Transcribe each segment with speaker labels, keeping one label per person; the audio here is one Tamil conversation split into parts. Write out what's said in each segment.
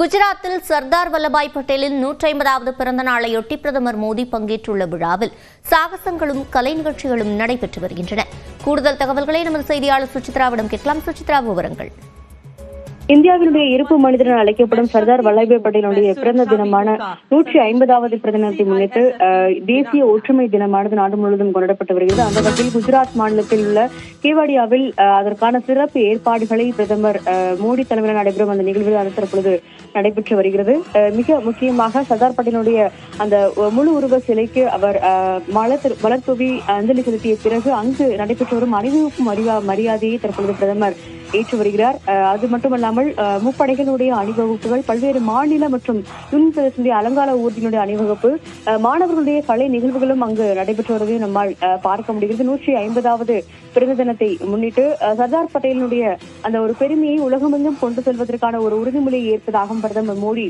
Speaker 1: குஜராத்தில் சர்தார் வல்லபாய் பட்டேலின் நூற்றி ஐம்பதாவது பிறந்த நாளையொட்டி பிரதமர் மோடி பங்கேற்றுள்ள விழாவில் சாகசங்களும் கலை நிகழ்ச்சிகளும் நடைபெற்று வருகின்றன. கூடுதல் தகவல்களை நமது செய்தியாளர் சுசித்ராவிடம் கேட்கலாம். சுசித்ரா விவரங்கள்.
Speaker 2: இந்தியாவினுடைய இருப்பு மனிதர் என அழைக்கப்படும் சர்தார் வல்லபாய் பட்டேலுடைய பிறந்த தினமான நூற்றி ஐம்பதாவது பிறந்த தினத்தை முன்னிட்டு தேசிய ஒற்றுமை தினமானது நாடு முழுவதும் கொண்டாடப்பட்டு வருகிறது. அந்த வகையில் குஜராத் மாநிலத்தில் உள்ள கேவாடியாவில் அதற்கான சிறப்பு ஏற்பாடுகளை பிரதமர் அஹ், மோடி தலைமையில் நடைபெறும் அந்த நிகழ்வில் அது தற்பொழுது நடைபெற்று வருகிறது. அஹ், மிக முக்கியமாக சர்தார் பட்டேலுடைய அந்த முழு உருவ சிலைக்கு அவர் அஹ், மலர் மலர் தூவி அஞ்சலி செலுத்திய பிறகு அங்கு நடைபெற்று வரும் அணிவகுப்பு மரியா மரியாதையை தற்பொழுது பிரதமர் ஏற்று வருகிறார். அஹ், அது மட்டுமல்லாமல் முப்படைகளுடைய அணிவகுப்புகள் பல்வேறு மாநில மற்றும் யூனியன் பிரதேசனுடைய அலங்கார ஊர்தியினுடைய அணிவகுப்பு அஹ், மாணவர்களுடைய கலை நிகழ்வுகளும் அங்கு நடைபெற்று வருவதை நம்மால் அஹ், பார்க்க முடிகிறது. நூற்றி ஐம்பதாவது பிறந்த தினத்தை முன்னிட்டு அஹ், சர்தார் பட்டேலினுடைய அந்த ஒரு பெருமையை உலகமெங்கும் கொண்டு செல்வதற்கான ஒரு உறுதிமொழியை ஏற்பதாகவும் பிரதமர் மோடி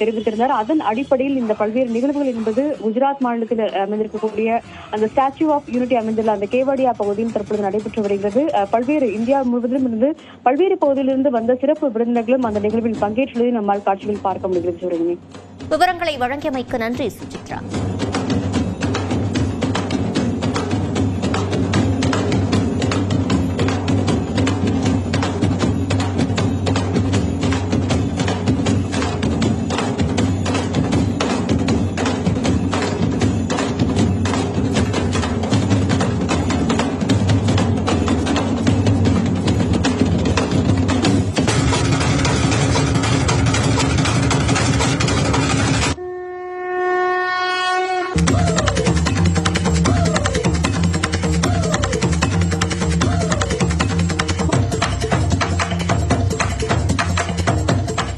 Speaker 2: தெரிவித்திருந்தார். அதன் அடிப்படையில் இந்த பல்வேறு நிகழ்வுகள் என்பது குஜராத் மாநிலத்தில் அமைந்திருக்கக்கூடிய அந்த ஸ்டாச்சு ஆஃப் யூனிட்டி அமைந்துள்ள அந்த கேவாடியா பகுதியில் தற்பொழுது நடைபெற்று வருகிறது. பல்வேறு இந்தியா முழுவதிலும் இருந்து பல்வேறு பகுதியிலிருந்து வந்த சிறப்பு விருந்தினர்களும் அந்த நிகழ்வில் பங்கேற்றுள்ளதை நம்மால் காட்சியில் பார்க்க முடிகிறது.
Speaker 1: விவரங்களை வழங்கியமைக்கு நன்றி சுஜித்ரா